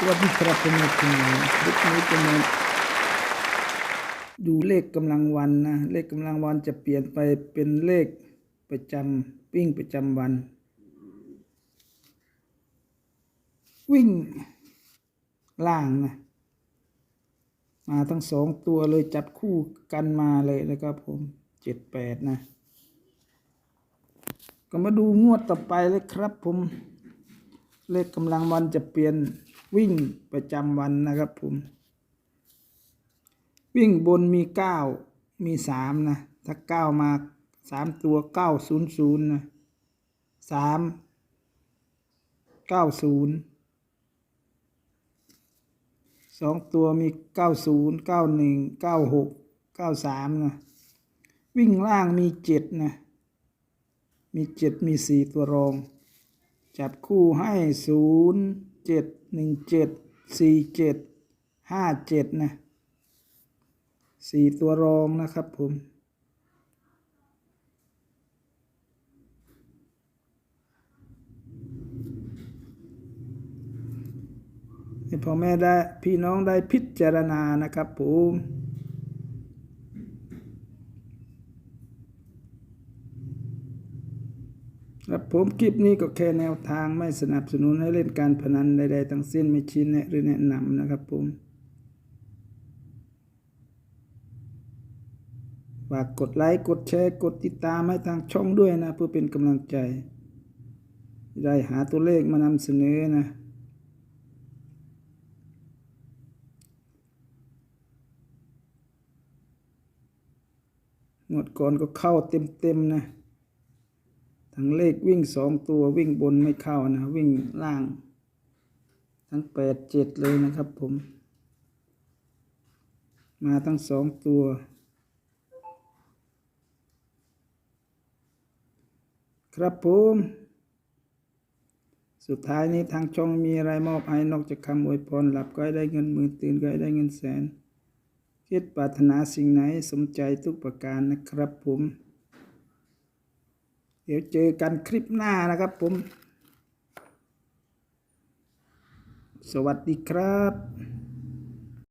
สวัสดีครับผมคุณคลิปนี้จะมาดูเลขกำลังวันนะ เลขกำลังวันจะเปลี่ยนไปเป็นเลขประจำวิ่งประจำวัน วิ่งล่างนะ มาทั้งสองตัวเลยจับคู่กันมาเลยนะครับผมเจ็ดแปดนะ ก็มาดูงวดต่อไปเลยครับผม เลขกำลังวันจะเปลี่ยน วิ่งประจำวันนะครับผม วิ่งบนมีเก้ามีสามนะ ถ้าเก้ามาสามตัวเก้าศูนย์ศูนย์นะสามเก้าศูนย์สองตัวมีเก้าศูนย์เก้าหนึ่งเก้าหกเก้าสามนะวิ่งล่างมีเจ็ดนะ มีเจ็ดมีสี่ตัวรอง จับคู่ให้ศูนย์ เจ็ดหนึ่งเจ็ดสี่เจ็ดห้าเจ็ดนะสี่ตัวรองนะครับผมให้พ่อแม่ได้พี่น้องได้พิจารณานะครับผม ครับผมคลิปนี้ก็แค่แนวทางไม่สนับสนุนให้เล่นการพนันใดๆทั้งสิ้นไม่ชี้แนะหรือแนะนำนะครับผมฝากกดไลค์กดแชร์กดติดตามให้ทางช่องด้วยนะ เพื่อเป็นกำลังใจ ได้หาตัวเลขมานำเสนอนะ งวดก่อนก็เข้าเต็มๆนะ ทั้งเลขวิ่งสองตัววิ่งบนไม่เข้านะวิ่งล่าง ทั้งแปดเจ็ดเลยนะครับผม มาทั้งสองตัวครับผมสุดท้ายนี้ทางช่องมีอะไรมอบให้นอกจากคำอวยพรหลับก็ได้เงินหมื่นตื่นก็ได้เงินแสน คิดปรารถนาสิ่งไหนสมใจทุกประการนะครับผม เดี๋ยวเจอกันคลิปหน้านะครับผม สวัสดีครับ